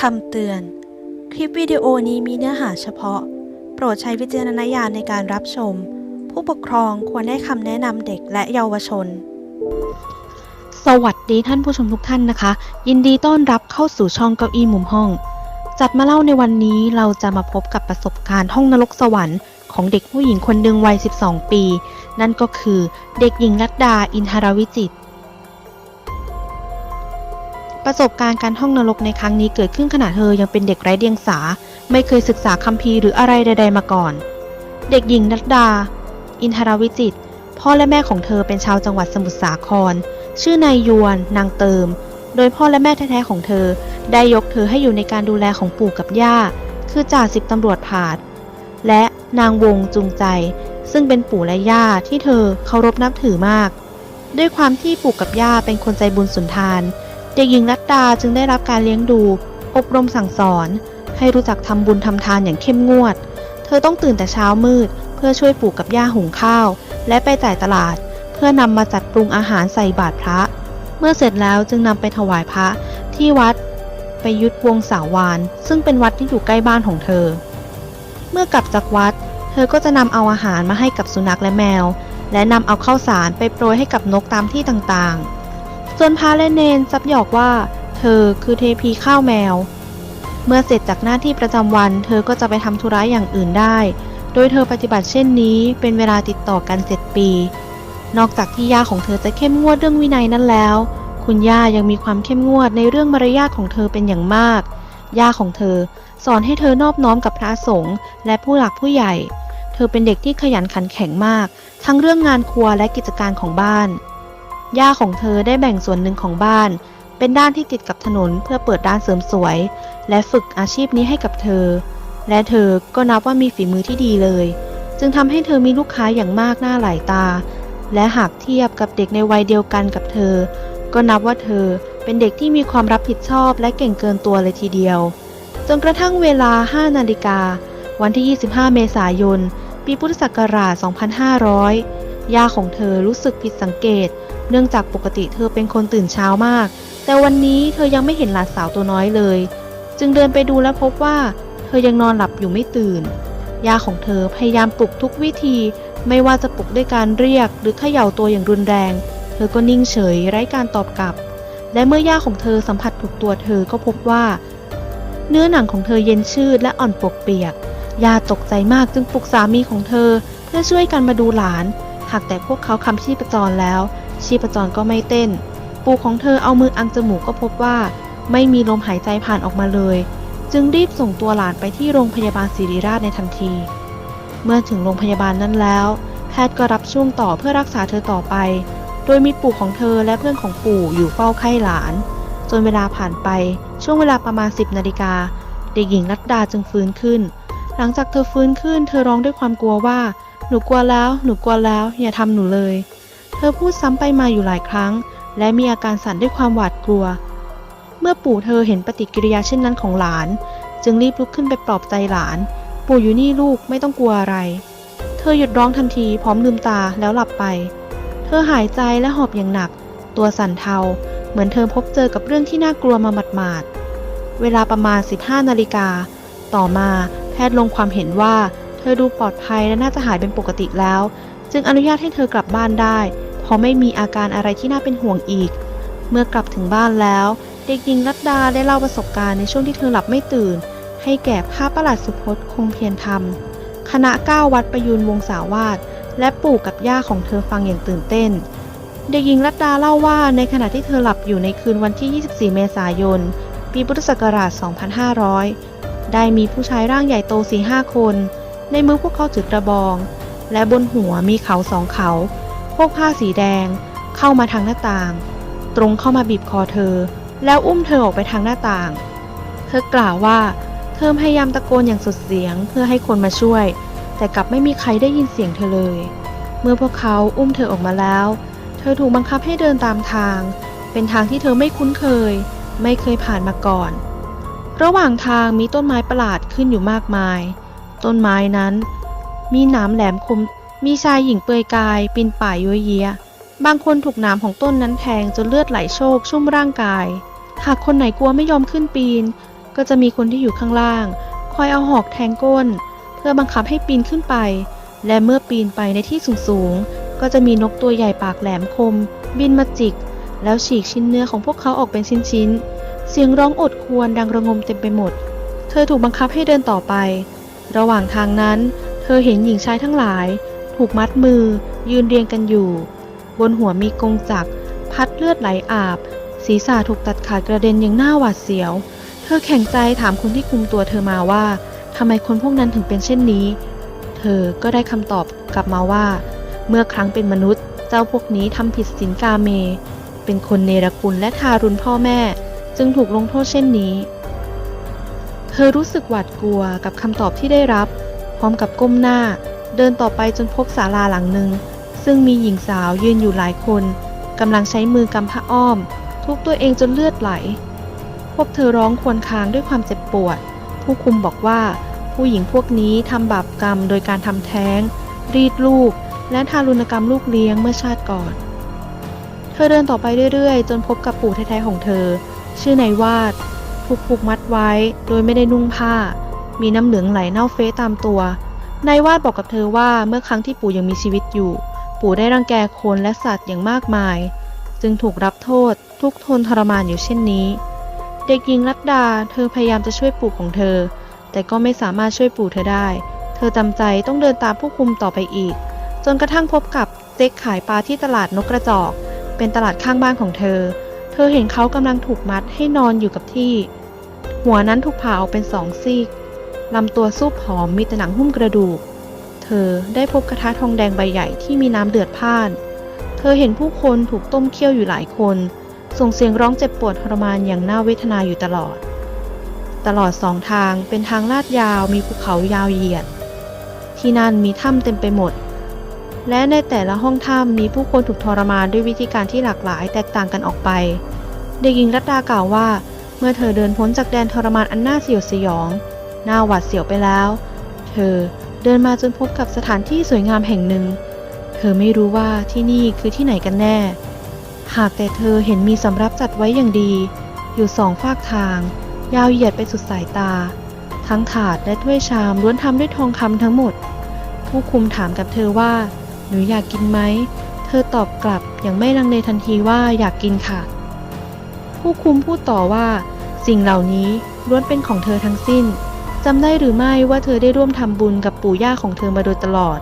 คำเตือน คลิปวิดีโอนี้มีเนื้อหาเฉพาะ โปรดใช้วิจารณญาณในการรับชม ผู้ปกครองควรให้คำแนะนำเด็กและเยาวชน สวัสดีท่านผู้ชมทุกท่านนะคะ ยินดีต้อนรับเข้าสู่ช่องเก้าอี้มุมห้อง จัดมาเล่าในวันนี้เราจะมาพบกับประสบการณ์ห้องนรกสวรรค์ของเด็กผู้หญิงคนหนึ่งวัย 12 ปี นั่นก็คือเด็กหญิงรัตดาอินทรวิจิตร ประสบการณ์การห้องนรกในครั้งนี้เกิดขึ้นขณะเธอยังเป็นเด็กไร้เดียงสา ไม่เคยศึกษาคัมภีร์หรืออะไรใด ๆ มาก่อน เด็กหญิงรัตดา อินทรวิจิต พ่อและแม่ของเธอเป็นชาวจังหวัดสมุทรสาคร ชื่อนายยวน นางเติม โดยพ่อและแม่แท้ๆของเธอ ได้ยกเธอให้อยู่ในการดูแลของปู่กับย่า คือจ่าสิบตำรวจผาด และนางวงจูงใจ ซึ่งเป็นปู่และย่าที่เธอเคารพนับถือมาก ด้วยความที่ปู่กับย่าเป็นคนใจบุญสุนทาน เด็กหญิงรัตดาจึงได้รับการเลี้ยงดู อบรมสั่งสอน ให้รู้จักทำบุญทำทานอย่างเข้มงวด เธอต้องตื่นแต่เช้ามืด เพื่อช่วยปู่กับย่าหุงข้าว และไปจ่ายตลาด เพื่อนำมาจัดปรุงอาหารใส่บาตรพระ เมื่อเสร็จแล้วจึงนำไปถวายพระ ที่วัดไปยุทธวงศาวาน ซึ่งเป็นวัดที่อยู่ใกล้บ้านของเธอ เมื่อกลับจากวัด เธอก็จะนำเอาอาหารมาให้กับสุนัขและแมว และนำเอาข้าวสารไปโปรยให้กับนกตามที่ต่างๆ ส่วนพระและเนนซับหยอกว่า เธอคือเทพีข้าวแมว เมื่อเสร็จจากหน้าที่ประจำวัน เธอก็จะไปทำธุระอย่างอื่นได้ โดยเธอปฏิบัติเช่นนี้เป็นเวลาติดต่อกันเจ็ดปี นอกจากที่ย่าของเธอจะเข้มงวดเรื่องวินัยนั้นแล้ว คุณย่ายังมีความเข้มงวดในเรื่องมารยาทของเธอเป็นอย่างมาก ย่าของเธอสอนให้เธอนอบน้อมกับพระสงฆ์และผู้หลักผู้ใหญ่ เธอเป็นเด็กที่ขยันขันแข็งมาก ทั้งเรื่องงานครัวและกิจการของบ้าน ย่าของเธอได้แบ่งส่วนหนึ่งของบ้าน เป็นด้านที่ติดกับถนนเพื่อเปิดร้านเสริมสวย และฝึกอาชีพนี้ให้กับเธอ และเธอก็นับว่ามีฝีมือที่ดีเลย จึงทำให้เธอมีลูกค้าอย่างมากหน้าหลายตา และหากเทียบกับเด็กในวัยเดียวกันกับเธอ ก็นับว่าเธอเป็นเด็กที่มีความรับผิดชอบและเก่งเกินตัวเลยทีเดียว จนกระทั่งเวลา 5 นาฬิกา วันที่ 25 เมษายน ปีพุทธศักราช 2500 ย่าของเธอรู้สึกผิดสังเกต เนื่องจากปกติเธอเป็นคนตื่นเช้ามาก แต่วันนี้เธอยังไม่เห็นหลานสาวตัวน้อยเลย จึงเดินไปดูและพบว่า เธอยังนอนหลับอยู่ไม่ตื่น ย่าของเธอพยายามปลุกทุกวิธี ไม่ว่าจะปลุกด้วยการเรียกหรือเขย่าตัวอย่างรุนแรง เธอก็นิ่งเฉยไร้การตอบกลับ และเมื่อย่าของเธอสัมผัสถูกตัวเธอก็พบว่า เนื้อหนังของเธอเย็นชืดและอ่อนปวกเปียกย่าตกใจมากจึงปลุกสามีของเธอ เพื่อช่วยกันมาดูหลาน หากแต่พวกเขาคำชีพจรแล้ว ชีพจรก็ไม่เต้น ปู่ของเธอเอามืออังจมูกก็พบว่า ไม่มีลมหายใจผ่านออกมาเลย จึงรีบส่งตัวหลานไปที่โรงพยาบาลศิริราชในทันที เมื่อถึงโรงพยาบาลนั้นแล้ว แพทย์ก็รับช่วงต่อเพื่อรักษาเธอต่อไป โดยมีปู่ของเธอและเพื่อนของปู่อยู่เฝ้าไข้หลาน จนเวลาผ่านไปช่วงเวลาประมาณ 10นาฬิกาเด็กหญิงรัตดาจึงฟื้นขึ้น หลังจากเธอฟื้นขึ้น เธอร้องด้วยความกลัวว่า หนูกลัวแล้ว หนูกลัวแล้ว อย่าทำหนูเลย เธอพูดซ้ำไปมาอยู่หลายครั้ง และมีอาการสั่นด้วยความหวาดกลัว เมื่อปู่เธอเห็นปฏิกิริยาเช่นนั้นของหลาน จึงรีบลุกขึ้นไปปลอบใจหลาน ปู่อยู่นี่ลูกไม่ต้องกลัวอะไร เธอหยุดร้องทันทีพร้อมลืมตาแล้วหลับไป เธอหายใจและหอบอย่างหนัก ตัวสั่นเทา เหมือนเธอพบเจอกับเรื่องที่น่ากลัวมาหมาดๆเวลาประมาณ 15 นาฬิกา ต่อมาแพทย์ลงความเห็นว่า เธอดูปลอดภัยและน่าจะหายเป็นปกติแล้ว จึงอนุญาตให้เธอกลับบ้านได้ เพราะไม่มีอาการอะไรที่น่าเป็นห่วงอีก เมื่อกลับถึงบ้านแล้ว เด็กหญิงรัตดาได้เล่าประสบการณ์ในช่วงที่เธอหลับไม่ตื่น ให้แก่พระประหลัดสุพจน์คงเพียรธรรม คณะก้าววัดประยูนวงศาวาสและปู่กับย่าของเธอฟังอย่างตื่นเต้น เด็กหญิงรัตดาเล่าว่าในขณะที่เธอหลับอยู่ในคืนวันที่ 24 เมษายน ปีพุทธศักราช 2500 ได้มีผู้ชายร่างใหญ่โตสี่ห้าคน ในมือพวกเขาถือกระบอง และบนหัวมีเขาสองเขาพวกผ้าสีแดง เข้ามาทางหน้าต่าง ตรงเข้ามาบีบคอเธอ แล้วอุ้มเธอออกไปทางหน้าต่าง เธอกล่าวว่าเธอพยายามตะโกนอย่างสุดเสียงเพื่อให้คนมาช่วย แต่กลับไม่มีใครได้ยินเสียงเธอเลย เมื่อพวกเขาอุ้มเธอออกมาแล้ว เธอถูกบังคับให้เดินตามทาง เป็นทางที่เธอไม่คุ้นเคย ไม่เคยผ่านมาก่อน ระหว่างทางมีต้นไม้ประหลาดขึ้นอยู่มากมาย ต้นไม้นั้น มีหนามแหลมคม มีชายหญิงเปลือยกายปีนป่ายยัวเยียบางคนถูกหนามของต้นนั้นแทงจนเลือดไหลโชกชุ่มร่างกาย หากคนไหนกลัวไม่ยอมขึ้นปีน ก็จะมีคนที่อยู่ข้างล่าง คอยเอาหอกแทงก้น เพื่อบังคับให้ปีนขึ้นไป และเมื่อปีนไปในที่สูงๆก็จะมีนกตัวใหญ่ปากแหลมคม บินมาจิก แล้วฉีกชิ้นเนื้อของพวกเขาออกเป็นชิ้นๆเสียงร้องอดควรดังระงมเต็มไปหมด เธอถูกบังคับให้เดินต่อไป ระหว่างทางนั้น เธอเห็นหญิงชายทั้งหลาย ถูกมัดมือ ยืนเรียงกันอยู่ บนหัวมีกงจักร พัดเลือดไหลอาบ ศีรษะถูกตัดขาดกระเด็นอย่างน่าหวาดเสียว เธอแข็งใจถามคนที่คุมตัวเธอมาว่าทำไมคนพวกนั้นถึงเป็นเช่นนี้ เธอก็ได้คำตอบกลับมาว่า เมื่อครั้งเป็นมนุษย์ เจ้าพวกนี้ทำผิดศีลกาเม เป็นคนเนรคุณและทารุณพ่อแม่ จึงถูกลงโทษเช่นนี้ ธอรู้สึกหวาดกลัวกับคำตอบที่ได้รับ พร้อมกับก้มหน้า เดินต่อไปจนพบศาลาหลังหนึ่ง ซึ่งมีหญิงสาวยืนอยู่หลายคนกำลังใช้มือกำผ้าอ้อม ทุบตัวเองจนเลือดไหลพวกเธอร้องครวญครางด้วยความเจ็บปวด ผู้คุมบอกว่าผู้หญิงพวกนี้ทำบาปกรรมโดยการทำแท้ง รีดลูก และทารุณกรรมลูกเลี้ยงเมื่อชาติก่อน เธอเดินต่อไปเรื่อยๆ จนพบกับปู่แท้ๆของเธอ ชื่อนายวาด ถูกผูกมัดไว้ โดยไม่ได้นุ่งผ้า มีน้ำเหลืองไหลเน่าเฟะตามตัวนายวาดบอกกับเธอว่าเมื่อครั้งที่ปู่ยังมีชีวิตอยู่ ปู่ได้รังแกคนและสัตว์อย่างมากมาย จึงถูกรับโทษ ทุกทนทรมานอยู่เช่นนี้ เด็กหญิงรัตดา เธอพยายามจะช่วยปู่ของเธอ แต่ก็ไม่สามารถช่วยปู่เธอได้ เธอจำใจต้องเดินตามผู้คุมต่อไปอีก จนกระทั่งพบกับเจ๊กขายปลาที่ตลาดนกกระจอก เป็นตลาดข้างบ้านของเธอ เธอเห็นเขากำลังถูกมัดให้นอนอยู่กับที่ หัวนั้นถูกผ่าออกเป็นสองซีกลำตัวซูบผอมมีแต่หนังหุ้มกระดูก เธอได้พบกระทะทองแดงใบใหญ่ที่มีน้ำเดือดพ่าน เธอเห็นผู้คนถูกต้มเคี่ยวอยู่หลายคน ส่งเสียงร้องเจ็บปวดทรมานอย่างน่าเวทนาอยู่ตลอด ตลอดสองทางเป็นทางลาดยาวมีภูเขายาวเหยียด ที่นั่นมีถ้ำเต็มไปหมด และในแต่ละห้องถ้ำมีผู้คนถูกทรมานด้วยวิธีการที่หลากหลายแตกต่างกันออกไป เด็กหญิงรัตดากล่าวว่า เมื่อเธอเดินพ้นจากแดนทรมานอันน่าสยดสยองหน่าหวาดเสียวไปแล้ว เธอเดินมาจนพบกับสถานที่สวยงามแห่งหนึ่ง เธอไม่รู้ว่าที่นี่คือที่ไหนกันแน่ หากแต่เธอเห็นมีสำรับจัดไว้อย่างดี อยู่สองฝากทาง ยาวเหยียดไปสุดสายตา ทั้งถาดและถ้วยชามล้วนทำด้วยทองคำทั้งหมด ผู้คุมถามกับเธอว่า หนูอยากกินไหม เธอตอบกลับอย่างไม่ลังเลทันทีว่าอยากกินค่ะ ผู้คุมพูดต่อว่า สิ่งเหล่านี้ล้วนเป็นของเธอทั้งสิ้นจำได้หรือไม่ว่าเธอได้ร่วมทำบุญกับปู่ย่าของเธอมาโดยตลอด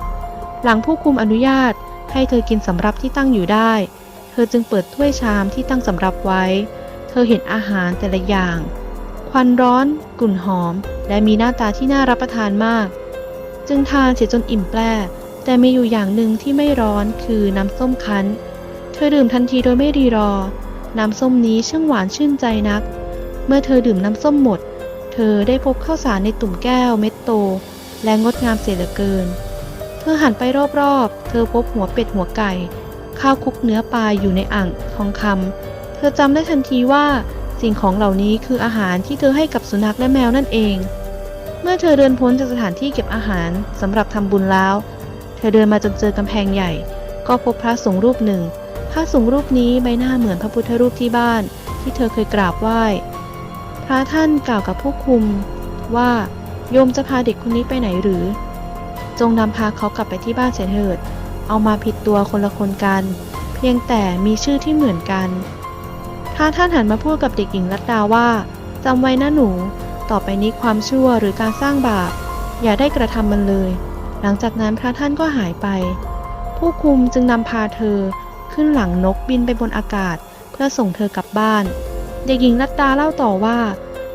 หลังผู้คุมอนุญาตให้เธอกินสำรับที่ตั้งอยู่ได้ เธอจึงเปิดถ้วยชามที่ตั้งสำรับไว้ เธอเห็นอาหารแต่ละอย่าง ควันร้อน กลุ่นหอม และมีหน้าตาที่น่ารับประทานมาก จึงทานเสียจนอิ่มแปร่แต่มีอยู่อย่างหนึ่งที่ไม่ร้อนคือน้ำส้มคั้น เธอดื่มทันทีโดยไม่รีรอ น้ำส้มนี้ช่างหวานชื่นใจนัก เมื่อเธอดื่มน้ำส้มหมด เธอได้พบข้าวสารในตุ่มแก้วเม็ดโต และงดงามเสียเหลือเกิน เธอหันไปรอบๆ เธอพบหัวเป็ดหัวไก่ ข้าวคลุกเนื้อปลาอยู่ในอ่างทองคำเธอจำได้ทันทีว่าสิ่งของเหล่านี้คืออาหารที่เธอให้กับสุนัขและแมวนั่นเอง เมื่อเธอเดินพ้นจากสถานที่เก็บอาหารสำหรับทำบุญแล้ว เธอเดินมาจนเจอกำแพงใหญ่ ก็พบพระสงฆ์รูปหนึ่ง ระสงฆ์รูปนี้ใบหน้าเหมือนพระพุทธรูปที่บ้านที่เธอเคยกราบไหว้ พระท่านกล่าวกับผู้คุมว่าโยมจะพาเด็กคนนี้ไปไหนหรือ จงนำพาเขากลับไปที่บ้านเสียเถิด เอามาผิดตัวคนละคนกัน เพียงแต่มีชื่อที่เหมือนกัน พระท่านหันมาพูดกับเด็กหญิงรัตดาว่าจำไว้นะหนู ต่อไปนี้ความชั่วหรือการสร้างบาป อย่าได้กระทำมันเลย หลังจากนั้นพระท่านก็หายไป ผู้คุมจึงนำพาเธอ ขึ้นหลังนกบินไปบนอากาศ เพื่อส่งเธอกลับบ้าน เด็กหญิงรัตดาเล่าต่อว่า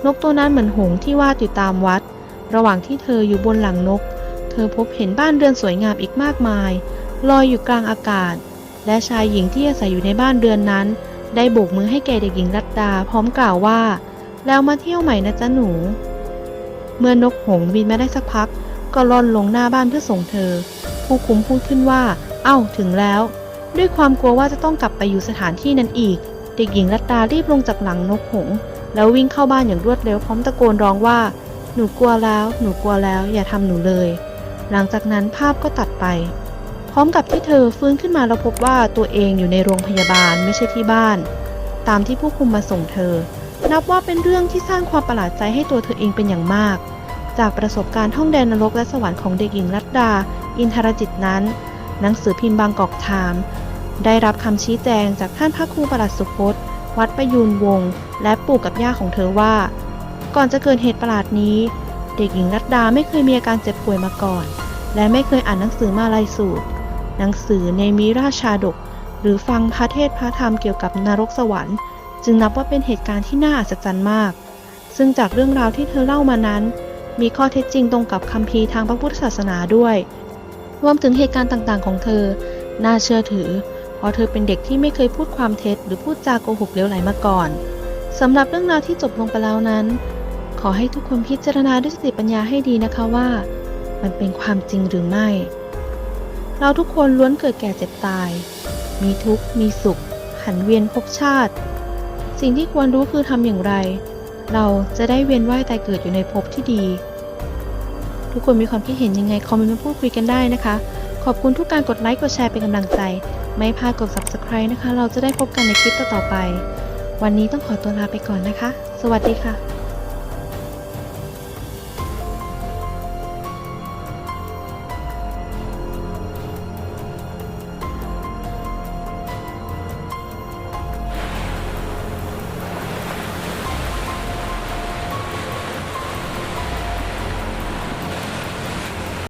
นกตัวนั้นเหมือนหงส์ที่ว่าดอยู่ตามวัด ระหว่างที่เธออยู่บนหลังนก เธอพบเห็นบ้านเรือนสวยงามอีกมากมาย ลอยอยู่กลางอากาศ และชายหญิงที่อาศัยอยู่ในบ้านเรือนนั้น ได้โบกมือให้แก่เด็กหญิงรัตดาพร้อมกล่าวว่า แล้วมาเที่ยวใหม่นะจ๊ะหนู เมื่อนกหงส์บินมาได้สักพัก ก็ล่อนลงหน้าบ้านเพื่อส่งเธอ ผู้คุมพูดขึ้นว่า เอ้าถึงแล้ว ด้วยความกลัวว่าจะต้องกลับไปอยู่สถานที่นั้นอีก เด็กหญิงรัตดารีบลงจากหลังนกหงส์แล้ววิ่งเข้าบ้านอย่างรวดเร็วพร้อมตะโกนร้องว่า หนูกลัวแล้ว หนูกลัวแล้ว อย่าทำหนูเลย หลังจากนั้นภาพก็ตัดไป พร้อมกับที่เธอฟื้นขึ้นมาแล้วพบว่าตัวเองอยู่ในโรงพยาบาลไม่ใช่ที่บ้าน ตามที่ผู้คุมมาส่งเธอ นับว่าเป็นเรื่องที่สร้างความประหลาดใจให้ตัวเธอเองเป็นอย่างมาก จากประสบการณ์ท่องแดนนรกและสวรรค์ของเด็กหญิงรัตดา อินทรจิตนั้น หนังสือพิมพ์บางกอกไทม์ได้รับคำชี้แจงจากท่านพระครูประหลัดสุพจน์ วัดประยูนวงศ์และปู่กับย่าของเธอว่า ก่อนจะเกิดเหตุประหลาดนี้ เด็กหญิงรัตดาไม่เคยมีอาการเจ็บป่วยมาก่อน และไม่เคยอ่านหนังสือมาลายสูตร หนังสือในมิราชาดก หรือฟังพระเทศพระธรรมเกี่ยวกับนรกสวรรค์ จึงนับว่าเป็นเหตุการณ์ที่น่าอัศจรรย์มาก ซึ่งจากเรื่องราวที่เธอเล่ามานั้น มีข้อเท็จจริงตรงกับคัมภีร์ทางพระพุทธศาสนาด้วย รวมถึงเหตุการณ์ต่างๆ ของเธอ น่าเชื่อถือ เพราะเธอเป็นเด็กที่ไม่เคยพูดความเท็จ หรือพูดจาโกหกเลวไหลมาก่อนสำหรับเรื่องราวที่จบลงไปแล้วนั้น ขอให้ทุกคนพิจารณาด้วยสติปัญญาให้ดีนะคะว่า มันเป็นความจริงหรือไม่ เราทุกคนล้วนเกิดแก่เจ็บตาย มีทุกข์ มีสุข หันเวียนภพชาติ สิ่งที่ควรรู้คือทำอย่างไร เราจะได้เวียนว่ายตายเกิดอยู่ในภพที่ดี ทุกคนมีความคิดเห็นยังไงคอมเมนต์มาพูดคุยกันได้นะคะ ขอบคุณทุกการกดไลค์กดแชร์เป็นกำลังใจ ไม่พลาดกด subscribe นะคะ เราจะได้พบกันในคลิปต่อๆไป วันนี้ต้องขอตัวลาไปก่อนนะคะ สวัสดีค่ะ